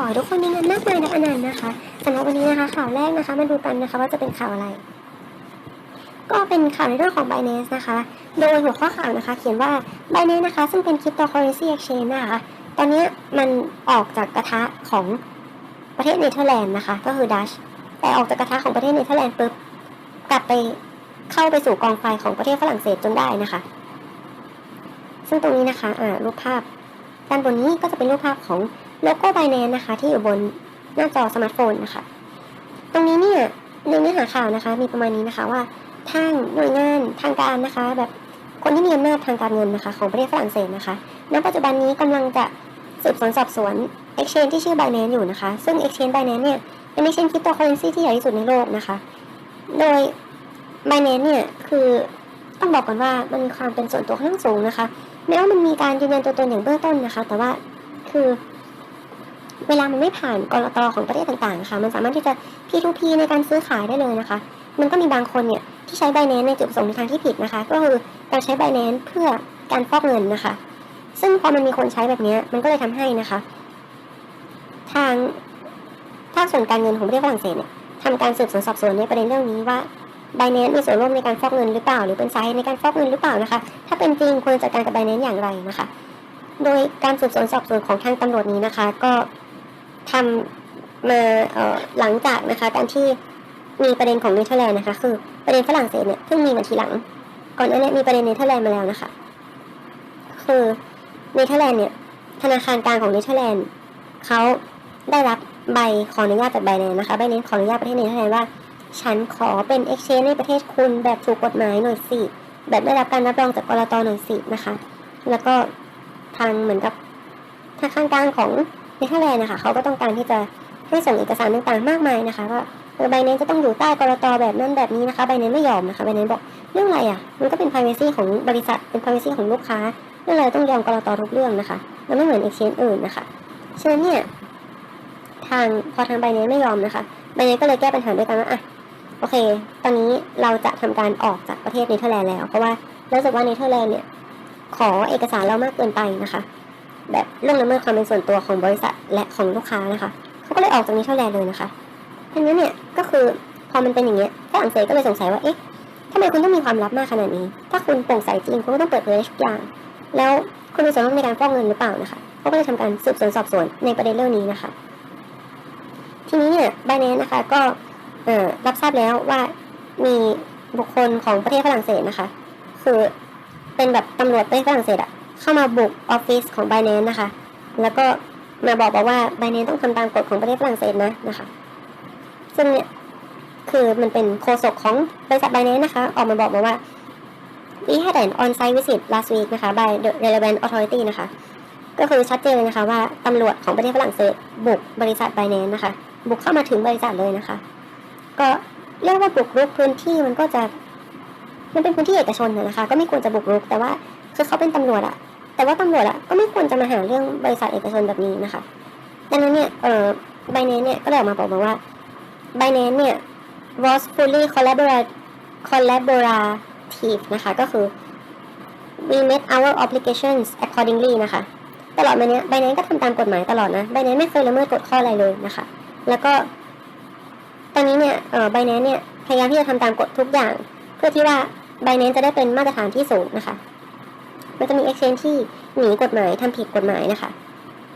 อให้ทุกคนมีเงินมากมายและอนันต์นะคะสำหรับวันนี้นะคะ ข่าวแรกนะคะมาดูกันนะคะว่าจะเป็นข่าวอะไร ก็เป็นข่าวในเรื่องของ Binance นะคะ โดยหัวข้อข่าวนะคะ เขียนว่า Binance นะคะ ซึ่งเป็น cryptocurrency exchange นะคะ ตอนนี้มันออกจากกระทะของประเทศเนเธอร์แลนด์นะคะ ก็คือดัชแต่ออกจากกระทะของประเทศเนเธอร์แลนด์ปุ๊บกลับไปเข้าไปสู่กองไฟของประเทศฝรั่งเศสจนได้นะคะ ซึ่งตรงนี้นะคะอ่ารูปภาพด้านบนนี้ก็จะเป็นรูปภาพของ โลโก้ Binance นะคะ ที่อยู่บนหน้าจอสมาร์ทโฟนนะคะ ตรงนี้เนี่ยในเนื้อหาข่าวนะคะ มีประมาณนี้นะคะว่าทางหน่วยงานทางการนะคะ แบบคนที่มีอำนาจทางการเงินนะคะ ของประเทศฝรั่งเศสนะคะ ณ ปัจจุบันนี้กำลังจะสืบสวนสอบสวน Exchange ที่ชื่อ Binance อยู่นะคะ ซึ่ง Exchange Binance เนี่ยเป็น Exchange Cryptocurrency ที่ใหญ่ที่สุดในโลกนะคะ โดย Binance เนี่ยคือต้องบอกก่อนว่ามันมีความเป็นส่วนตัวค่อนข้างสูงนะคะ แม้ว่ามันมีการยืนยันตัวตนอย่างเบื้องต้นนะคะ แต่ว่าคือ เวลามันไม่ผ่านกรตของประเทศต่างๆค่ะ มันสามารถที่จะ P2P ในการซื้อขายได้เลยนะคะ มันก็มีบางคนเนี่ยที่ใช้ Binance ในจุดประสงค์ในทางที่ผิดนะคะ ก็คือการใช้ Binance เพื่อการฟอกเงินนะคะ ซึ่งพอมันมีคนใช้แบบนี้มันก็เลยทำให้นะคะ ทางภาคส่วนการเงินของประเทศฝรั่งเศสเนี่ยทำการสืบสวนสอบสวนในประเด็นเรื่องนี้ว่า Binance มีส่วนร่วมในการฟอกเงินหรือเปล่า หรือเป็นสาเหตุในการฟอกเงินหรือเปล่านะคะ ถ้าเป็นจริงควรจัดการกับ Binance อย่างไรนะคะ โดยการสืบสวนสอบสวนของทางตำรวจนี้นะคะ ก็ ทำมาเอ่อหลังจากนะคะการที่มีประเด็นของเนเธอร์แลนด์นะคะ คือประเด็นฝรั่งเศสเนี่ยเพิ่งมีมาทีหลัง ก่อนหน้านี้มีประเด็นเนเธอร์แลนด์มาแล้วนะคะ คือเนเธอร์แลนด์เนี่ยธนาคารกลางของเนเธอร์แลนด์เขาได้รับใบขออนุญาตจากไบแนนนะคะไบแนนขออนุญาตประเทศเนเธอร์แลนด์ว่า ฉันขอเป็น exchange ในประเทศคุณแบบถูกกฎหมายหน่อยสิแบบได้รับการรับรองจากกรตหน่อยสินะคะ แล้วก็ทางเหมือนกับธนาคารกลางของ เนเธอร์แลนด์นะคะเขาก็ต้องการที่จะให้ส่งเอกสารต่างๆมากมายนะคะว่าไบแนนจะต้องอยู่ใต้กรตแบบนั้นแบบนี้นะคะไบแนนไม่ยอมนะคะไบแนนบอกเรื่องอะไรอะมันก็เป็น privacy ของบริษัทเป็น privacy ของลูกค้าเรื่องอะไรต้องยอมกรตทุกเรื่องนะคะมันไม่เหมือน exchange อื่นนะคะฉะนั้นเนี่ยทางพอทางไบแนนไม่ยอมนะคะไบแนนก็เลยแก้ปัญหาด้วยกันว่าอะโอเค ตอนนี้เราจะทำการออกจากประเทศเนเธอร์แลนด์แล้ว เพราะว่ารู้สึกว่าเนเธอร์แลนด์เนี่ยขอเอกสารเรามากเกินไปนะคะ แบบเรื่องละเมิดความเป็นส่วนตัวของบริษัทและของลูกค้านะคะเขาก็เลยออกจากเนเธอร์แลนด์เลยนะคะดังนั้นเนี่ยก็คือพอมันเป็นอย่างเงี้ยฝรั่งเศสก็เลยสงสัยว่าเอ๊ะทำไมคุณต้องมีความลับมากขนาดนี้ ถ้าคุณโปร่งใสจริงคุณก็ต้องเปิดเผยทุกอย่าง แล้วคุณมีส่วนร่วมในการฟอกเงินหรือเปล่านะคะเขาก็เลยทำการสืบสวนสอบสวนในประเด็นเรื่องนี้นะคะ ทีนี้เนี่ยไบแนนนะคะก็รับทราบแล้วว่ามีบุคคลของประเทศฝรั่งเศสนะคะ คือเป็นแบบตำรวจประเทศฝรั่งเศสอะ เข้ามาบุกออฟฟิศของไบแนนนะคะ แล้วก็มาบอกบอกว่าไบแนนต้องทำตามกฎของประเทศฝรั่งเศสนะนะคะ ซึ่งเนี่ยคือมันเป็นโฆษกของบริษัทไบแนนนะคะ ออกมาบอกมาว่า we had an on-site visit last week นะคะ by the relevant authority นะคะ ก็คือชัดเจนเลยนะคะว่าตำรวจของประเทศฝรั่งเศส บุกบริษัทไบแนนนะคะ บุกเข้ามาถึงบริษัทเลยนะคะ ก็เรียกว่าบุกรุกพื้นที่มันก็จะมันเป็นพื้นที่เอกชนนะนะคะ ก็ไม่ควรจะบุกรุกแต่ว่าคือเขาเป็นตำรวจอะ แต่ว่าตำรวจอะก็ไม่ควรจะมาหาเรื่องบริษัทเอกชนแบบนี้นะคะ ดังนั้นเนี่ยเออไบแนนเนี่ยก็เลยออกมาบอกมาว่าไบแนนเนี่ย was fully collaborative นะคะ ก็คือ we met our obligations accordingly นะคะ ตลอดมาเนี้ยไบแนนก็ทำตามกฎหมายตลอดนะไบแนนไม่เคยละเมิดกฎข้ออะไรเลยนะคะ แล้วก็ตอนนี้เนี่ยเออไบแนนเนี่ยพยายามที่จะทำตามกฎทุกอย่าง เพื่อที่ว่าไบแนนจะได้เป็นมาตรฐานที่สูงนะคะ มันจะมี exchange ที่หนีกฎหมายทำผิดกฎหมายนะคะ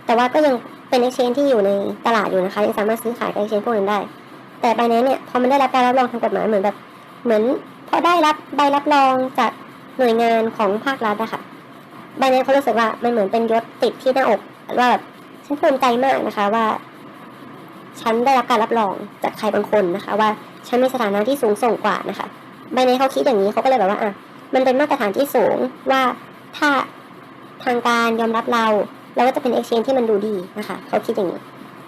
แต่ว่าก็ยังเป็น exchange ที่อยู่ในตลาดอยู่นะคะ ยังสามารถซื้อขายกับ exchange พวกนั้นได้ แต่ไบแนนเนี่ยพอมันได้รับการรับรองทางกฎหมายเหมือนแบบเหมือนพอได้รับใบรับรองจากหน่วยงานของภาครัฐอะค่ะไบแนนเขารู้สึกว่ามันเหมือนเป็นยศติดที่หน้าอกว่าแบบฉันภูมิใจมากนะคะว่า ฉันได้รับการรับรองจากใครบางคนนะคะ ว่าฉันมีสถานะที่สูงส่งกว่านะคะไบแนนเขาคิดอย่างนี้เขาก็เลยแบบว่าอะมันเป็นมาตรฐานที่สูงว่า ถ้าทางการยอมรับเราเราก็จะเป็น exchange ที่มันดูดีนะคะเขาคิดอย่างนี้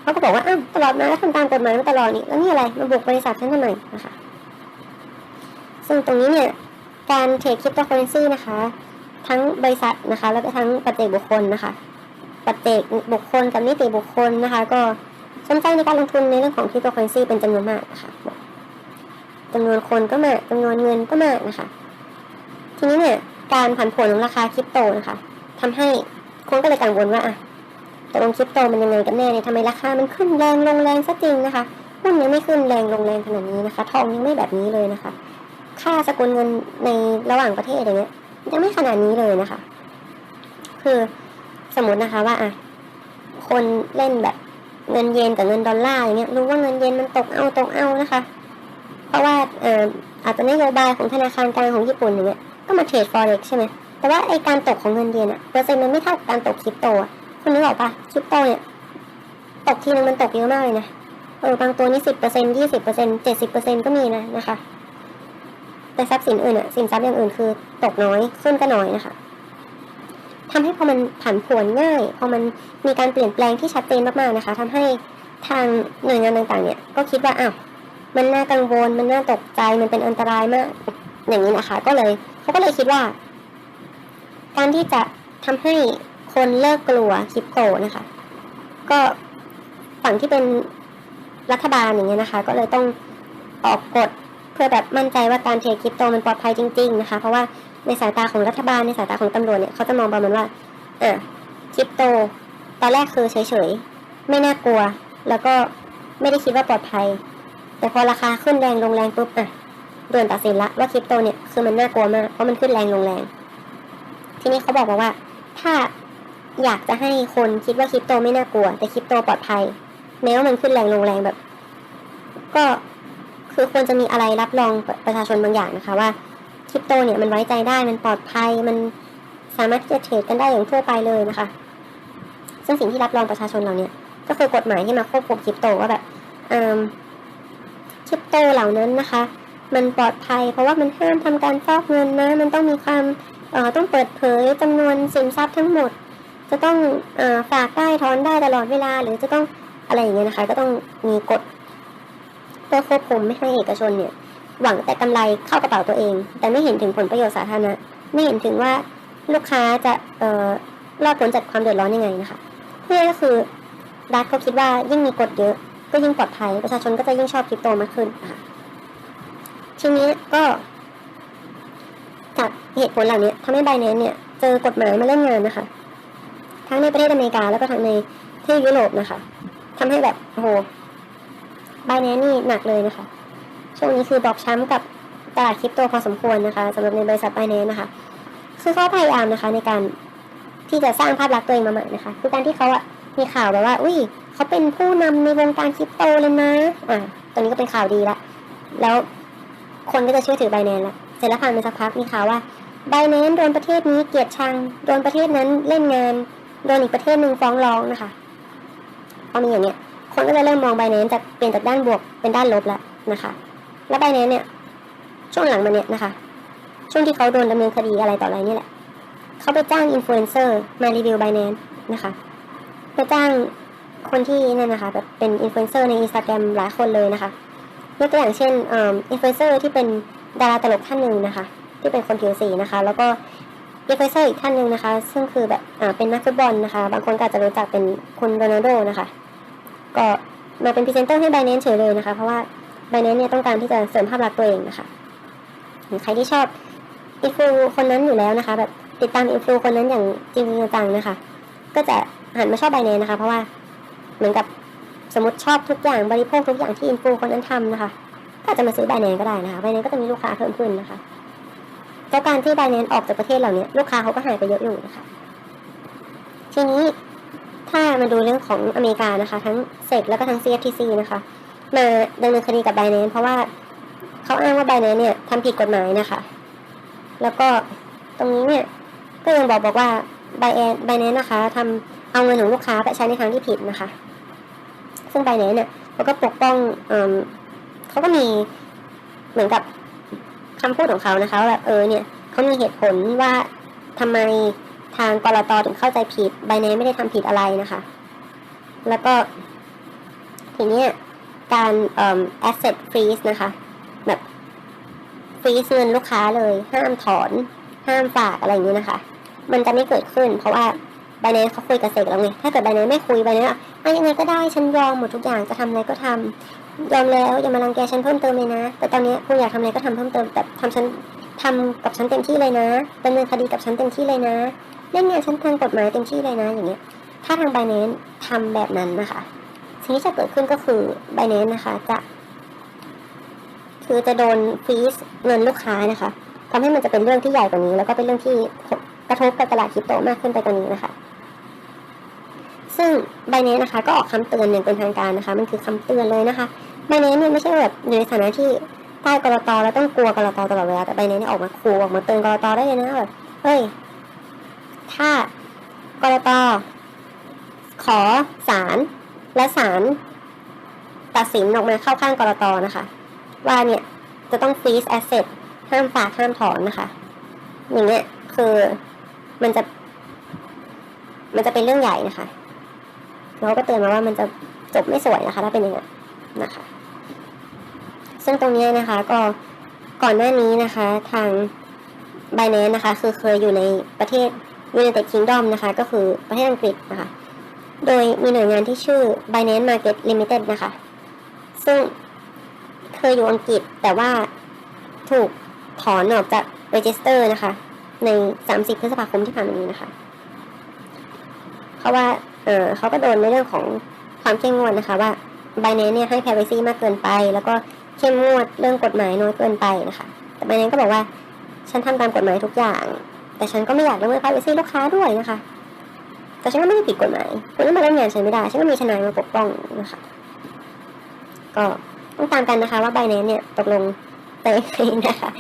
เขาก็บอกว่าอ้าวตลอดมาก็ทำตามกฎหมายมาตลอดนี่แล้วนี่อะไรมาบุกบริษัทฉันทำไมนะคะซึ่งตรงนี้เนี่ยการเทรดคริปโตเคอเรนซีนะคะ ทั้งบริษัทนะคะ แล้วก็ทั้งปัจเจกบุคคลนะคะปัจเจกบุคคลกับนิติบุคคลนะคะ ก็สนใจในการลงทุนในเรื่องของคริปโตเคอเรนซีเป็นจำนวนมากนะคะจำนวนคนก็มากจำนวนเงินก็มากนะคะ ทีนี้เนี่ย การผันผวนของราคาคริปโตนะคะทำให้คนก็เลยกังวลว่าอะตกลงคริปโตมันยังไงกันแน่เนี่ยทำไมราคามันขึ้นแรงลงแรงซะจริงนะคะหุ้นยังไม่ขึ้นแรงลงแรงขนาดนี้นะคะ ทองยังไม่แบบนี้เลยนะคะ ค่าสกุลเงินในระหว่างประเทศอย่างเงี้ยยังไม่ขนาดนี้เลยนะคะ คือสมมตินะคะว่าอะคนเล่นแบบเงินเยนกับเงินดอลลาร์อย่างเงี้ยรู้ว่าเงินเยนมันตกเอาตกเอานะคะ เพราะว่าเอ่ออาจจะนโยบายของธนาคารกลางของญี่ปุ่นอย่างเงี้ย ก็มาเทรด forex ใช่ไหมแต่ว่าไอการตกของเงินเยนอะเปอร์เซ็นต์มันไม่เท่ากับการตกคริปโตอะคุณนึกออกปะคริปโตเนี่ยตกทีนึงมันตกเยอะมากเลยนะเออบางตัวนี่สิบเปอร์เซ็นยี่สิบเปอร์เซ็นเจ็ดสิบเปอร์เซ็นก็มีนะนะคะ แต่ทรัพย์สินอื่นอะสินทรัพย์อย่างอื่นคือตกน้อยขึ้นก็น้อยนะคะทำให้พอมันผันผวนง่ายพอมันมีการเปลี่ยนแปลงที่ชัดเจนมากๆนะคะทำให้ทางหน่วยงานต่างๆ เนี่ยก็คิดว่าอ้าวมันน่ากังวลมันน่าตกใจมันเป็นอันตรายมากอย่างนี้นะคะ ก็เลย เขาก็เลยคิดว่า การที่จะทำให้คนเลิกกลัวคริปโตนะคะ ก็ฝั่งที่เป็นรัฐบาลอย่างเงี้ยนะคะ ก็เลยต้องออกกฎเพื่อแบบมั่นใจว่าการเทรดคริปโตมันปลอดภัยจริง ๆ นะคะ เพราะว่าในสายตาของรัฐบาลในสายตาของตำรวจเนี่ยเขาจะมองประมาณว่าอะคริปโตตอนแรกคือเฉยๆ ไม่น่ากลัว แล้วก็ไม่ได้คิดว่าปลอดภัย แต่พอราคาขึ้นแรงลงแรงปุ๊บอะ ด่วนตัดสินละว่าคริปโตเนี่ยคือมันน่ากลัวมากเพราะมันขึ้นแรงลงแรง ทีนี้เขาบอกมาว่า ถ้าอยากจะให้คนคิดว่าคริปโตไม่น่ากลัว แต่คริปโตปลอดภัย แม้ว่ามันขึ้นแรงลงแรงแบบ ก็คือควรจะมีอะไรรับรองประชาชนบางอย่างนะคะว่าคริปโตเนี่ยมันไว้ใจได้มันปลอดภัยมันสามารถที่จะเทรดกันได้อย่างทั่วไปเลยนะคะ ซึ่งสิ่งที่รับรองประชาชนเราเนี่ย ก็คือกฎหมายที่มาควบคุมคริปโตว่าแบบคริปโตเหล่านั้นนะคะ มันปลอดภัย เพราะว่ามันห้ามทำการฟอกเงินนะ มันต้องมีความเอ่อต้องเปิดเผยจำนวนสินทรัพย์ทั้งหมด จะต้องเอ่อฝากได้ถอนได้ตลอดเวลา หรือจะต้องอะไรอย่างเงี้ยนะคะ ก็ต้องมีกฎเพื่อควบคุมไม่ให้เอกชนเนี่ย หวังแต่กำไรเข้ากระเป๋าตัวเอง แต่ไม่เห็นถึงผลประโยชน์สาธารณะไม่เห็นถึงว่าลูกค้าจะเอ่อรอดพ้นจากความเดือดร้อนยังไงนะคะเพื่อก็คือรัฐเขาคิดว่ายิ่งมีกฎเยอะ ก็ยิ่งปลอดภัยประชาชนก็จะยิ่งชอบคริปโตมากขึ้นนะคะ ทีนี้ก็ จากเหตุผลเหล่านี้ทำให้ไบแนนเนี่ย เจอกฎหมายมาเล่นงานนะคะ ทั้งในประเทศอเมริกาแล้วก็ทั้งในที่ยุโรปนะคะทำให้แบบโอ้โหไบแนนนี่หนักเลยนะคะ ช่วงนี้คือบอบช้ำกับตลาดคริปโตพอสมควรนะคะสำหรับในบริษัทไบแนนนะคะคือเขาพยายามนะคะ ในการที่จะสร้างภาพลักษณ์ตัวเองมาใหม่นะคะ คือการที่เขาอะมีข่าวแบบว่า อุ้ยเขาเป็นผู้นำในวงการคริปโตเลยนะ อ่าตอนนี้ก็เป็นข่าวดีละ แล้ว คนก็จะเชื่อถือไบแนนละเสร็จแล้วผ่านไปสักพักมีข่าวว่าไบแนนโดนประเทศนี้เกลียดชัง โดนประเทศนั้นเล่นงาน โดนอีกประเทศหนึ่งฟ้องร้องนะคะพอมีอย่างเนี้ยคนก็จะเริ่มมองไบแนนจากเปลี่ยนจากด้านบวกเป็นด้านลบแล้วนะคะ แล้วไบแนนเนี่ยช่วงหลังมาเนี่ยนะคะ ช่วงที่เขาโดนดำเนินคดีอะไรต่ออะไรนี่แหละเขาไปจ้างอินฟลูเอนเซอร์มารีวิวไบแนนนะคะไปจ้างคนที่นั่นนะคะแบบเป็นอินฟลูเอนเซอร์ในอินสตาแกรมหลายคนเลยนะคะ ยกตัวอย่างเช่นอินฟลูเอนเซอร์ที่เป็นดาราตลกท่านหนึ่งนะคะ ที่เป็นคนผิวสีนะคะ แล้วก็อินฟลูเอนเซอร์อีกท่านหนึ่งนะคะ ซึ่งคือแบบอ่าเป็นนักฟุตบอลนะคะ บางคนก็อาจจะรู้จักเป็นคุณโรนัลโดนะคะ ก็มาเป็นพรีเซนเตอร์ให้ไบแนนเฉยเลยนะคะ เพราะว่าไบแนนเนี่ยต้องการที่จะเสริมภาพลักษณ์ตัวเองนะคะใครที่ชอบอินฟลูคนนั้นอยู่แล้วนะคะ แบบติดตามอินฟลูคนนั้นอย่างจริงจังนะคะ ก็จะหันมาชอบไบแนนนะคะ เพราะว่าเหมือนกับ สมมติชอบทุกอย่างบริโภคทุกอย่างที่อินฟูคนนั้นทำนะคะ ก็จะมาซื้อไบแนนก็ได้นะคะไบแนนก็จะมีลูกค้าเพิ่มขึ้นนะคะแล้วการที่ไบแนนออกจากประเทศเหล่านี้ลูกค้าเขาก็หายไปเยอะอยู่นะคะ ทีนี้ถ้ามาดูเรื่องของอเมริกานะคะ ทั้งเซกแล้วก็ทั้ง CFTC นะคะ มาดำเนินคดีกับไบแนนเพราะว่าเขาอ้างว่าไบแนนเนี่ยทำผิดกฎหมายนะคะ แล้วก็ตรงนี้เนี่ยก็ยังบอกบอกว่าไบแอนไบแนนนะคะทำเอาเงินของลูกค้าไปใช้ในทางที่ผิดนะคะ ซึ่งไบแนนเนี่ยเขาก็ปกป้องเอเขาก็มีเหมือนกับคำพูดของเขานะคะว่าแบบเออเนี่ยเขามีเหตุผลว่าทำไมทางกรตถึงเข้าใจผิดไบแนนไม่ได้ทำผิดอะไรนะคะ แล้วก็ทีนี้การเอ่อ asset freeze นะคะ แบบฟรีซเงินลูกค้าเลย ห้ามถอน ห้ามฝากอะไรอย่างนี้นะคะ มันจะไม่เกิดขึ้นเพราะว่า ไบแนนเขาคุยกับเซกแล้วไงถ้าเกิดไบแนนไม่คุยไบแนนอะยังไงก็ได้ฉันยอมหมดทุกอย่างจะทำอะไรก็ทำยอมแล้วอย่ามารังแกฉันเพิ่มเติมเลยนะ แต่ตอนนี้คุณอยากทำอะไรก็ทำเพิ่มเติมแต่ทำฉันทำกับฉันเต็มที่เลยนะดำเนินคดีกับฉันเต็มที่เลยนะเล่นงานฉันทางกฎหมายเต็มที่เลยนะอย่างเงี้ย ถ้าทาง b บ n a n c e ทำแบบนั้นนะคะสิ่งที่จะเกิดขึ้นก็คือ b บ n a n c e นะคะจะ คือจะโดนฟรีซเงินลูกค้านะคะทำให้มันจะเป็นเรื่องที่ใหญ่กว่านี้ แล้วก็เป็นเรื่องที่กระทบกับตลาดคริปโตมากขึ้นไปกว่านี้นะคะ ซึ่ง b บ n a n c e นะคะก็ออกคำเตือนอย่างเป็นทางการนะคะ มันคือคำเตือนเลยนะคะ b บ n a n c e เนี่ยไม่ใช่แบบอยู่ในฐานะที่ใต้กรตแล้วต้องกลัวกรตตลอดเวลาแต่ b บ n a n c e เนี่ยออกมาขู่ออกมาเตือนกรตได้เลยนะแบบเฮ้ยถ้ากรตขอศาลและศาลตัดสินออกมาเข้าข้างกรตนะคะ ว่าเนี่ยจะต้องฟรีซแอสเซทห้ามฝากห้ามถอนนะคะอย่างเงี้ยคือมันจะ มันจะเป็นเรื่องใหญ่นะคะ เราก็เตือนมาว่ามันจะจบไม่สวยนะคะ ถ้าเป็นอย่างนั้นนะคะ ซึ่งตรงนี้นะคะก็ก่อนหน้านี้นะคะ ทาง b บ n a n c e นะคะ คือเคยอยู่ในประเทศ United Kingdom นะคะ ก็คือประเทศอังกฤษนะคะ โดยมีหน่วยงานที่ชื่อ Binance Market Limited นะคะ ซึ่งเคยอยู่อังกฤษแต่ว่าถูกถอนออกจาก Register นะคะ ใน 30 พฤษภาคมที่ผ่านมานี้นะคะ เพราะว่า เออเขาก็โดนในเรื่องของความเข้มงวดนะคะว่า Binance เนี่ยให้ privacy มากเกินไป แล้วก็เข้มงวดเรื่องกฎหมายน้อยเกินไปนะคะ แต่ Binance ก็บอกว่า ฉันทำตามกฎหมายทุกอย่าง แต่ฉันก็ไม่อยากละเมิด privacy ลูกค้าด้วยนะคะ แต่ฉันก็ไม่ได้ผิดกฎหมายคุณก็มาเล่นงานฉันไม่ได้ ฉันก็มีทนายมาปกป้องนะคะ ก็ต้องตามกันนะคะว่า b บ n a n c e เนี่ยตกลงไปนะคะ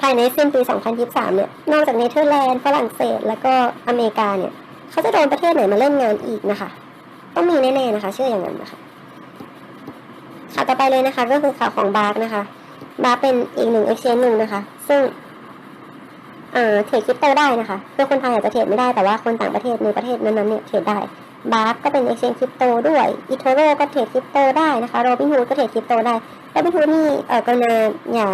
ภายในสิ้นปี 2023 เนี่ย นอกจากเนเธอร์แลนด์ ฝรั่งเศส แล้วก็อเมริกาเนี่ย เขาจะโดนประเทศไหนมาเล่นงานอีกนะคะ ต้องมีแน่ๆนะคะ เชื่ออย่างนั้นนะคะข่าวต่อไปเลยนะคะ ก็คือข่าวของบาร์กนะคะ บาร์เป็นอีกหนึ่งเอ็กชแนนหนึ่งนะคะ ซึ่งเอ่อเทรดคริปโตได้นะคะคือคนไทยอาจจะเทรดไม่ได้แต่ว่าคนต่างประเทศในประเทศนั้นๆเนี่ยเทรดได้บาร์ก็เป็น exchange คริปโตด้วยอีโทโร่ก็เทรดคริปโตได้นะคะโรบินฮูดก็เทรดคริปโตได้โรบินฮูดนี่เอ่อกรุณาอย่า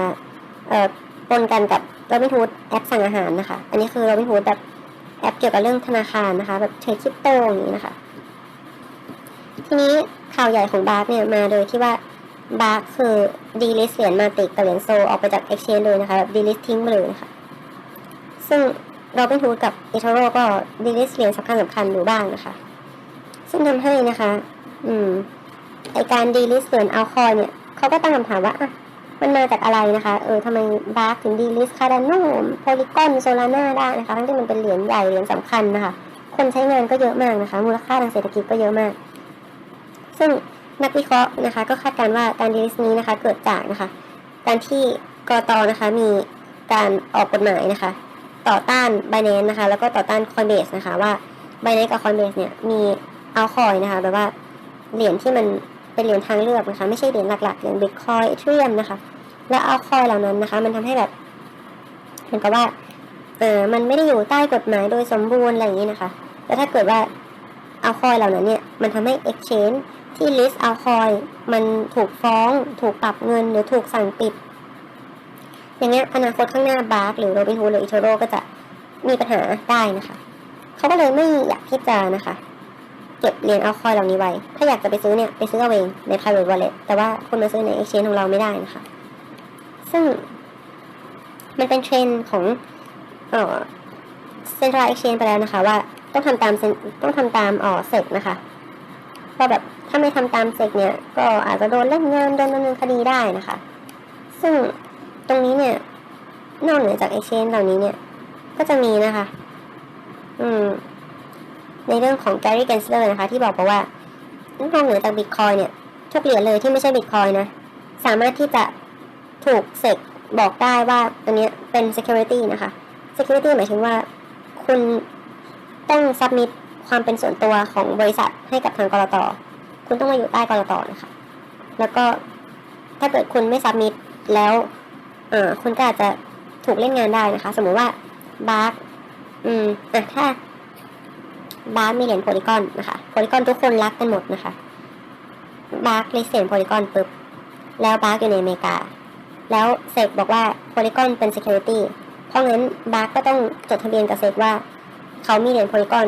เอ่อปนกันกับโรบินฮูดแอปสั่งอาหารนะคะ อันนี้คือโรบินฮูดแบบ ปเกี่ยวกับเรื่องธนาคารนะคะ แบบเทรดคริปโตอย่างนี้นะคะ ทีนี้ข่าวใหญ่ของบาร์เนี่ยมาโดยที่ว่าบาร์คือดีลิสเหรียญมาติกกับเหรียญโซออกไปจาก exchange เลยนะคะแบบดีลิสทิ้งไปเลยนะคะ ซึ่งเราเป็นทูดกับอีทโรก็ดีลิสเหรียญสำคัญสำคัญอยู่บ้างนะคะ ซึ่งทำให้นะคะ อืมไอการดีลิสเหรียญอัลคอยเนี่ยเขาก็ตั้งคำถามว่าอะ มันมาจากอะไรนะคะ เออทำไมบาร์ถึงดีลิสคาร์ดานโนโพลิกอนโซลาร่าได้นะคะ ทั้งที่มันเป็นเหรียญใหญ่เหรียญสำคัญนะคะ คนใช้งานก็เยอะมากนะคะ มูลค่าทางเศรษฐกิจก็เยอะมาก ซึ่งนักวิเคราะห์นะคะ ก็คาดการณ์ว่าการดีลิสนี้นะคะ เกิดจากนะคะ การที่กรตนะคะมีการออกกฎหมายนะคะ ต่อต้าน b บ n a n c e นะคะ แล้วก็ต่อต้าน Coinbase นะคะ ว่า b บ n a n c e กับ Coinbase เนี่ยมีเอาคอยนะคะแบบว่าเหรียญที่มัน เป็นเหรียญทางเลือกนะคะ ไม่ใช่เหรียญหลักๆอย่าง Bitcoin Ethereum นะคะ แล้วเอาคอยเหล่านั้นนะคะ มันทำให้แบบเหมือนกับว่าเออมันไม่ได้อยู่ใต้กฎหมายโดยสมบูรณ์อะไรอย่างนี้นะคะแล้วถ้าเกิดว่าเอาคอยเหล่านั้นเนี่ยมันทำให้ Exchange ที่ list เอาคอยมันถูกฟ้อง ถูกปรับเงินหรือถูกสั่งปิด อย่างเงี้ยอนาคตข้างหน้าบาร์กหรือโรบินฮูดหรืออิโทโรก็จะมีปัญหาได้นะคะ เขาก็เลยไม่อยากที่จะนะคะ เก็บเหรียญเอาคอยเหล่านี้ไว้ ถ้าอยากจะไปซื้อเนี่ย ไปซื้อเอาเองใน private wallet แต่ว่าคุณมาซื้อใน exchange ของเราไม่ได้นะคะ ซึ่งมันเป็นเทรนของเอ่อ central exchange ไปแล้วนะคะ ว่าต้องทำตามต้องทำตามอ่อเซกนะคะเพราแบบถ้าไม่ทำตามเซกเนี่ย ก็อาจจะโดนเล่นงานโดนดำเนินคดีได้นะคะ ซึ่งตรงนี้เนี่ย นอกเหนือจาก exchange เหล่านี้เนี่ย ก็จะมีนะคะ อืม ในเรื่องของ Gary Gensler นะคะ ที่บอกบอกว่านอกเหนือจาก Bitcoin เนี่ยทุกเหรียญเลยที่ไม่ใช่ Bitcoin นะสามารถที่จะถูกเสกบอกได้ว่าอันนี้เป็น security นะคะ security หมายถึงว่าคุณต้อง submit ความเป็นส่วนตัวของบริษัทให้กับทางกรตคุณต้องมาอยู่ใต้กรตนะคะ แล้วก็ถ้าเกิดคุณไม่ submit แล้วเออคุณก็อาจจะถูกเล่นงานได้นะคะ สมมุติว่าบาร์กอืมอะถ้า บาร์กมีเหรียญโพลิกอนนะคะโพลิกอนทุกคนรักกันหมดนะคะบาร์กเลสเซียนโพลิกอนปุ๊บแล้วบาร์กอยู่ในอเมริกา แล้วเซกบอกว่าโพลิกอนเป็น security เพราะงั้นบาร์กก็ต้องจดทะเบียนกับเซกว่า เขามีเหรียญโพลิกอน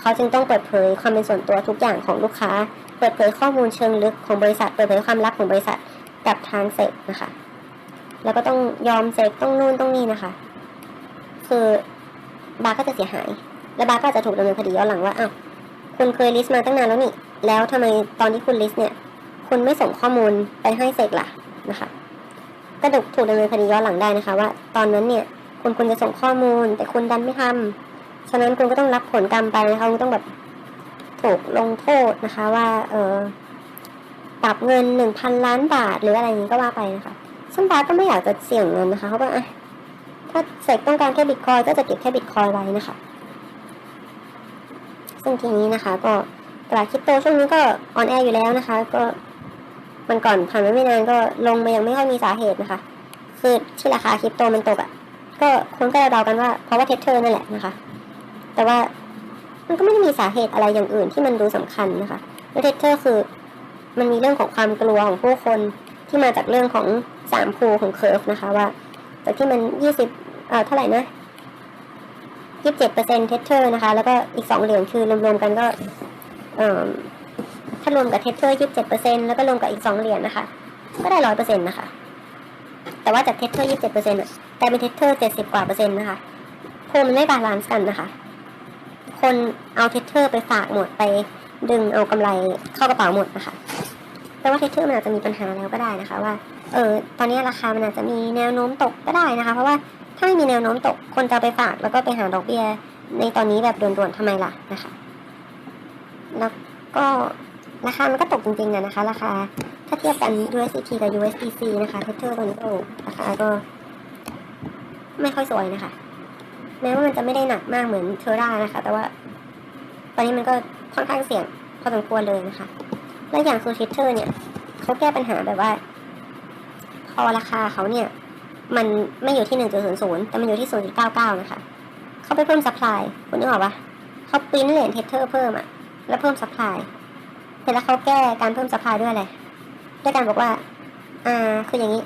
เขาจึงต้องเปิดเผยความเป็นส่วนตัวทุกอย่างของลูกค้า เปิดเผยข้อมูลเชิงลึกของบริษัท เปิดเผยความลับของบริษัทกับทางเซกนะคะ แล้วก็ต้องยอมเซกต้องนู่นต้องนี่นะคะ คือบาร์ก็จะเสียหาย และบาร์ก็จะถูกดำเนินคดีย้อนหลังว่าอ้าวคุณเคยลิสต์มาตั้งนานแล้วนี่ แล้วทำไมตอนที่คุณลิสต์เนี่ยคุณไม่ส่งข้อมูลไปให้เสกล่ะนะคะก็ถูกถูกดำเนินคดีย้อนหลังได้นะคะ ว่า ตอนนั้นเนี่ยคุณควรจะส่งข้อมูล แต่คุณดันไม่ทำฉะนั้นคุณก็ต้องรับผลกรรมไปนะคะคุณต้องแบบถูกลงโทษนะคะว่า เออปรับเงินหนึ่งพันล้านบาทหรืออะไรอย่างนี้ก็ว่าไปนะคะซึ่งบาสก็ไม่อยากจะเสี่ยงเงินนะคะ เพราะว่าอะถ้าเสกต้องการแค่บิตคอยก็จะเก็บแค่บิตคอยไว้นะคะ ซึ่งทีนี้นะคะ ก็ตลาดคริปโตช่วงนี้ก็ออนแอร์อยู่แล้วนะคะ ก็มันก่อนผ่านมาไม่นานก็ลงมายังไม่ค่อยมีสาเหตุนะคะ คือที่ราคาคริปโตมันตกอะ่ะ ก็คนก็จะเดากันว่าเพราะว่าเทสเทอร์นั่นแหละนะคะ แต่ว่ามันก็ไม่ได้มีสาเหตุอะไรอย่างอื่นที่มันดูสำคัญนะคะแล้วเทสเทอร์คือ มันมีเรื่องของความกลัวของผู้คนที่มาจากเรื่องของสามภูของเคอร์ฟนะคะว่าจากที่มันยี่สิบเอ่อเท่าไหร่นะ ยี่สิบเจ็ดเปอร์เซ็นเทสเทอร์นะคะ แล้วก็อีกสองเหรียญคือรวมๆกันก็ถ้ารวมกับเทสเทอร์ยี่สิบเจ็ดเปอร์เซ็นแล้วก็รวมกับอีกสองเหรียญนะคะ ก็ได้ร้อยเปอร์เซ็นต์นะคะ แต่ว่าจากเทสเทอร์ยี่สิบเจ็ดเปอร์เซ็นต์อะกลายเป็นเทสเทอร์เจ็ดสิบกว่าเปอร์เซ็นต์นะคะโพลมันไม่บาลานซ์กันนะคะ คนเอาเทสเทอร์ไปฝากหมดไปดึงเอากำไรเข้ากระเป๋าหมดนะคะแปลว่าเทสเทอร์มันอาจจะมีปัญหาแล้วก็ได้นะคะ ว่า เออ ตอนนี้ราคามันอาจจะมีแนวโน้มตกก็ได้นะคะ เพราะว่า ถ้ามีแนวโน้มตกคนจะไปฝากแล้วก็ไปหาดอกเบี้ยในตอนนี้แบบด่วนๆทำไมล่ะนะคะ แล้วก็ราคามันก็ตกจริงๆอะนะคะ ราคาถ้าเทียบกัน USDT กับ USDC นะคะเทเทอร์ตัวนี้ก็ราคาก็ ไม่ค่อยสวยนะคะ แม้ว่ามันจะไม่ได้หนักมากเหมือนเทอร่านะคะ แต่ว่า ตอนนี้มันก็ค่อนข้างเสี่ยงพอสมควรเลยนะคะ และอย่างซูชิเทอร์เนี่ยเขาแก้ปัญหาแบบว่า พอราคาเขาเนี่ย มันไม่อยู่ที่หนึ่งจุดศูนย์ศูนย์แต่มันอยู่ที่ศูนย์จุดเก้าเก้านะคะ เขาไปเพิ่มซัพพลายคุณนึกออกปะเขาปริ้นเหรียญเทเทอร์เพิ่มอะแล้วเพิ่มซัพพลายเสร็จแล้วเขาแก้การเพิ่มซัพพลายด้วยอะไร ด้วยการบอกว่า อ่า คืออย่างนี้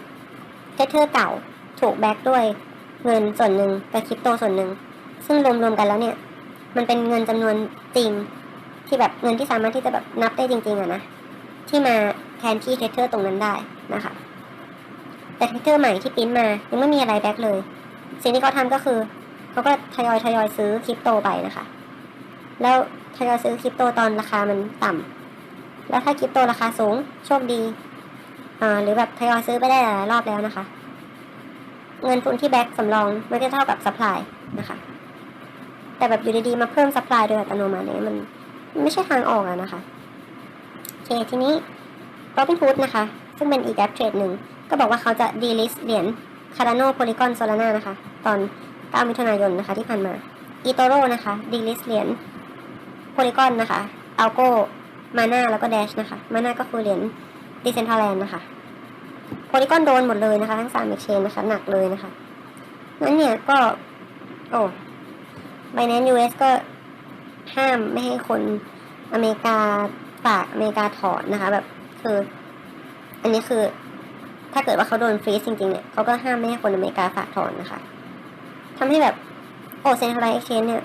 เทเทอร์เก่าถูกแบ็กด้วยเงินส่วนหนึ่งกับคริปโตส่วนหนึ่ง ซึ่งรวมๆกันแล้วเนี่ย มันเป็นเงินจำนวนจริงที่แบบเงินที่สามารถที่จะแบบนับได้จริง ๆอะนะ ที่มาแทนที่เทเทอร์ตรงนั้นได้นะคะ แต่เทเทอร์ใหม่ที่ปิ้นมา ยังไม่มีอะไรแบ็กเลย สิ่งที่เขาทำก็คือเขาก็ทยอยทยอยซื้อคริปโตไปนะคะ แล้วทยอยซื้อคริปโตตอนราคามันต่ำแล้วถ้าคริปโตราคาสูงโชคดีอ่าหรือแบบทยอยซื้อไปได้หลายรอบแล้วนะคะ เงินทุนที่แบ็กสำรองมันก็เท่ากับซัพพลายนะคะ แต่แบบอยู่ดีๆมาเพิ่มซัพพลายโดยอัตโนมัติเนี่ยมันไม่ใช่ทางออกอะนะคะโอเคทีนี้ Robinhood นะคะ ซึ่งเป็นอีกแอปเทรดหนึ่ง ก็บอกว่าเขาจะ delist เหรียญ Cardano Polygon Solana นะคะ ตอน 9 มิถุนายนนะคะที่ผ่านมา eToro นะคะ delist เหรียญ Polygon นะคะ Algo Mana แล้วก็ Dash นะคะ Mana ก็คือเหรียญ Decentraland นะคะ Polygon โดนหมดเลยนะคะทั้ง3 exchange นะคะหนักเลยนะคะนั้นเนี่ยก็ โอ้ Binance US ก็ห้ามไม่ให้คนอเมริกาฝากอเมริกาถอนนะคะ แบบคือ อันนี้คือ ถ้าเกิดว่าเขาโดนฟรีซจริงๆเนี่ยเขาก็ห้ามไม่ให้คนอเมริกาฝากถอนนะคะทำให้แบบโอเซนทรัลไลเอ็กชแนนเนี่ย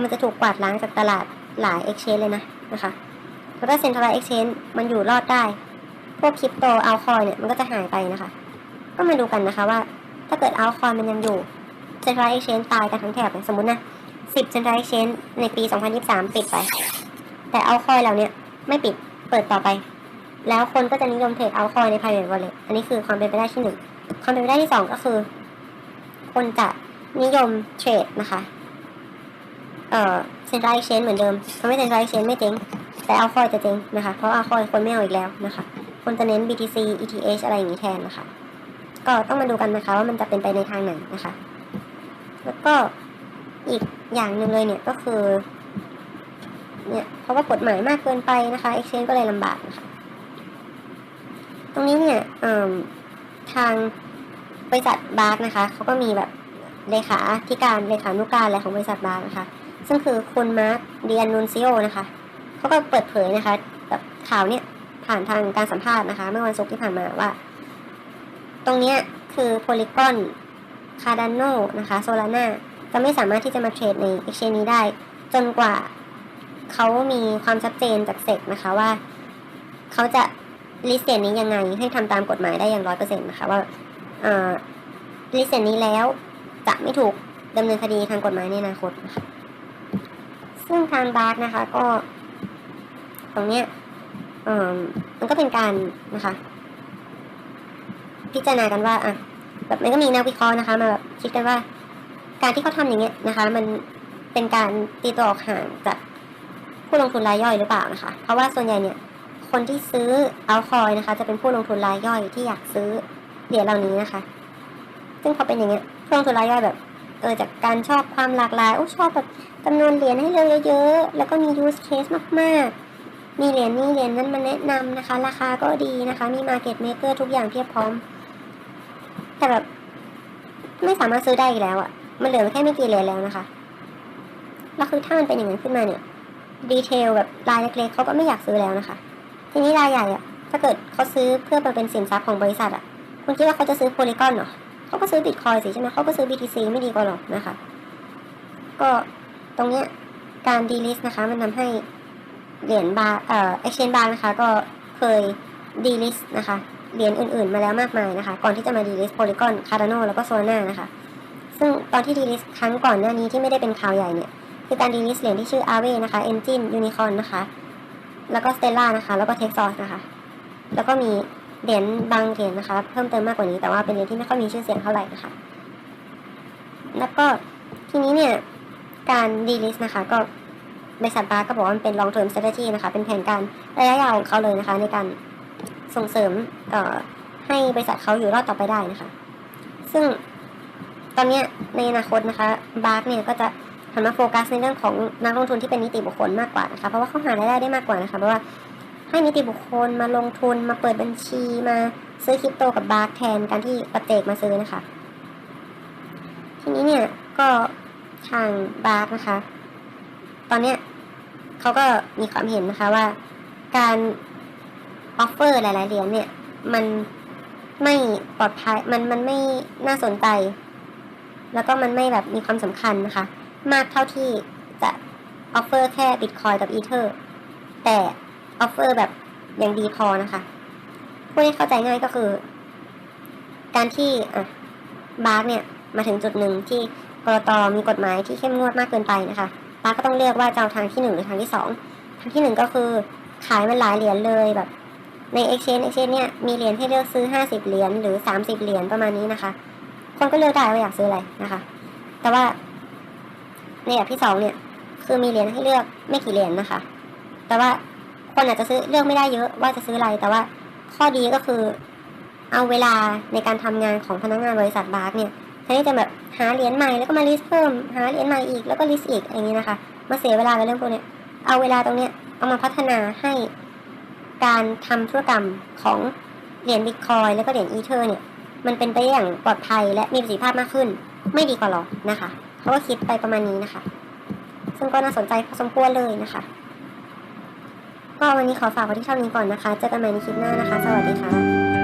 มันจะถูกกวาดล้างจากตลาดหลายเอ็กชแนนเลยนะนะคะแล้วถ้าเซ็นทรัลไลเอ็กชแนนมันอยู่รอดได้ พวกคริปโตเอาคอยเนี่ยมันก็จะหายไปนะคะ ก็มาดูกันนะคะว่า ถ้าเกิดเอาคอยมันยังอยู่เซ็นทรัลไลเอ็กชแนนตายกันทั้งแถบสมมตินะสิบเซ็นทรัลเอ็กชแนนในปี 2023 ปิดไป แต่เอาคอยเหล่านี้ไม่ปิดเปิดต่อไป แล้วคนก็จะนิยมเทรดเอาคอยใน private wallet อันนี้คือความเป็นไปได้ที่หนึ่งความเป็นไปได้ที่สองก็คือ คนจะนิยมเทรดนะคะเอ่อเซ็นทรัล c h เชนเหมือนเดิมทำให้เซ็นทรัล c h เชนไม่เจ๊งแต่เอาคอยจะเจ๊งนะคะ เพราะเอาคอยคนไม่เอาอีกแล้วนะคะ คนจะเน้น BTC ETH อะไรอย่างนี้แทนนะคะ ก็ต้องมาดูกันนะคะว่ามันจะเป็นไปในทางไหนนะคะ แล้วก็อีกอย่างหนึ่งเลยเนี่ยก็คือเนี่ยเพราะว่ากฎหมายมากเกินไปนะคะ Exchange ก็เลยลำบากนะคะ ตรงนี้เนี่ยทางบริษัทบาร์กนะคะเขาก็มีแบบเลขาธิการเลขานุการอะไรของบริษัทบาร์กนะคะซึ่งคือคุณมาร์คเดียนูนซิโอนะคะเขาก็เปิดเผยนะคะแบบข่าวเนี่ยผ่านทางการสัมภาษณ์นะคะ เมื่อวันศุกร์ที่ผ่านมาว่า ตรงเนี้ยคือโพลีกอนคาร์ดานโนนะคะโซลาน่าจะไม่สามารถที่จะมาเทรดใน Exchange นี้ได้ จนกว่าเขามีความชัดเจนจากเซกนะคะว่า เขาจะ ลิสเซนนี้ยังไงให้ทำตามกฎหมายได้อย่างร้อยเปอร์เซ็นต์นะคะว่าลิสเซนนี้แล้วจะไม่ถูกดำเนินคดีทางกฎหมายในอนาคตนะคะซึ่งทางบาร์กนะคะก็ ตรงเนี้ยมันก็เป็นการนะคะ พิจารณากันว่าอะแบบมันก็มีนักวิเคราะห์นะคะ มาแบบคิดกันว่า การที่เขาทำอย่างเงี้ยนะคะ มันเป็นการตีตัวออกห่างจากผู้ลงทุนรายย่อยหรือเปล่านะคะ เพราะว่าส่วนใหญ่เนี่ย คนที่ซื้อเอาคอยนะคะ จะเป็นผู้ลงทุนรายย่อยที่อยากซื้อเหรียญเหล่านี้นะคะ ซึ่งพอเป็นอย่างเงี้ยผู้ลงทุนรายย่อยแบบเออจากการชอบความหลากหลายโอ้ชอบแบบจำนวนเหรียญให้เร็วเยอะๆ แล้วก็มี use case มากๆ มีเหรียญนี้เหรียญนั้นมาแนะนำนะคะ ราคาก็ดีนะคะ มี market maker ทุกอย่างเพียบพร้อม แต่แบบไม่สามารถซื้อได้อีกแล้วอะ่ะมันเหลือแค่ไม่กี่เหรียญแล้วนะคะ แล้วคือถ้ามันเป็นอย่างนั้นขึ้นมาเนี่ย ดีเทลแบบรายเล็กๆเขาก็ไม่อยากซื้อแล้วนะคะ ทีนี้รายใหญ่อะถ้าเกิดเขาซื้อเพื่อมาเป็นสินทรัพย์ของบริษัทอะคุณคิดว่าเขาจะซื้อโพลีกอนเหรอเขาก็ซื้อบิตคอยสิใช่ไหมเขาก็ซื้อ BTC ไม่ดีกว่าหรอกนะคะ ก็ตรงเนี้ยการดีลิสนะคะ มันทำให้เหรียญบาร์เอ่อ exchange bar นะคะ ก็เคยดีลิสนะคะเหรียญอื่นๆ มาแล้วมากมายนะคะ ก่อนที่จะมาดีลิสโพลีกอนคาร์ดานแล้วก็โซนานะคะ ซึ่งตอนที่ดีลิสครั้งก่อนหน้านี้ที่ไม่ได้เป็นข่าวใหญ่เนี่ย คือการดีลิสเหรียญที่ชื่อ Aave นะคะ Engine Unicorn นะคะ แล้วก็ Stella นะคะ แล้วก็ Texas นะคะ แล้วก็มีเหรียญบางเหรียญนะคะ เพิ่มเติมมากกว่านี้แต่ว่าเป็นเหรียญที่ไม่ค่อยมีชื่อเสียงเท่าไหร่นะคะ แล้วก็ทีนี้เนี่ยการดีลิสนะคะก็บริษัทบาร์ก็บอกว่ามันเป็น long term strategy นะคะ เป็นแผนการระยะยาวของเขาเลยนะคะ ในการส่งเสริมเอ่อให้บริษัทเขาอยู่รอดต่อไปได้นะคะ ซึ่งตอนนี้ในอนาคตนะคะบาร์เนี่ยก็จะ หันมาโฟกัสในเรื่องของนักลงทุนที่เป็นนิติบุคคลมากกว่านะคะเพราะว่าเขาหารายได้ได้มากกว่านะคะเพราะว่าให้นิติบุคคลมาลงทุนมาเปิดบัญชีมาซื้อคริปโตกับบาร์แทนการที่ปัจเจกมาซื้อนะคะ ทีนี้เนี่ยก็ทางบาร์นะคะ ตอนเนี้ยเขาก็มีความเห็นนะคะว่า การออฟเฟอร์หลาย ๆ เหรียญเนี่ย มันไม่ปลอดภัยมันมันไม่น่าสนใจ แล้วก็มันไม่แบบมีความสำคัญนะคะ มากเท่าที่จะออฟเฟอร์แค่บิตคอยกับอีเทอร์แต่ออฟเฟอร์แบบย่างดีพอนะคะพูดให้เข้าใจง่ายก็คือ การที่อะบาร์กเนี่ยมาถึงจุดหนึ่งที่กรตมีกฎหมายที่เข้มงวดมากเกินไปนะคะบาร์ก็ต้องเลือกว่าจะเอาทางที่หนึ่งหรือทางที่สองทางที่หนึ่งก็คือขายมันหลายเหรียญเลยแบบใน exchange exchange เนี่ยมีเหรียญให้เลือกซื้อ 50 เหรียญหรือ 30 เหรียญประมาณนี้นะคะ คนก็เลือกได้ว่าอยากซื้ออะไรนะคะ แต่ว่า ในแบบที่สองเนี่ย คือมีเหรียญให้เลือกไม่กี่เหรียญนะคะ แต่ว่าคนอาจจะซื้อเลือกไม่ได้เยอะว่าจะซื้ออะไร แต่ว่าข้อดีก็คือ เอาเวลาในการทำงานของพนักงานบริษัทบาร์เนี่ยแทนที่จะแบบหาเหรียญใหม่แล้วก็มาลิสต์เพิ่มหาเหรียญใหม่อีกแล้วก็ลิสต์อีกอย่างนี้นะคะ มาเสียเวลากับเรื่องพวกนี้เอาเวลาตรงเนี้ยเอามาพัฒนาให้การทำธุรกรรมของเหรียญบิตคอยแล้วก็เหรียญอีเทอร์เนี่ย มันเป็นไปอย่างปลอดภัยและมีประสิทธิภาพมากขึ้น ไม่ดีกว่าหรอนะคะ เขาก็คิดไปประมาณนี้นะคะ ซึ่งก็น่าสนใจพอสมควรเลยนะคะ ก็วันนี้ขอฝากไว้ที่เท่านี้ก่อนนะคะ เจอกันใหม่ในคลิปหน้านะคะ สวัสดีค่ะ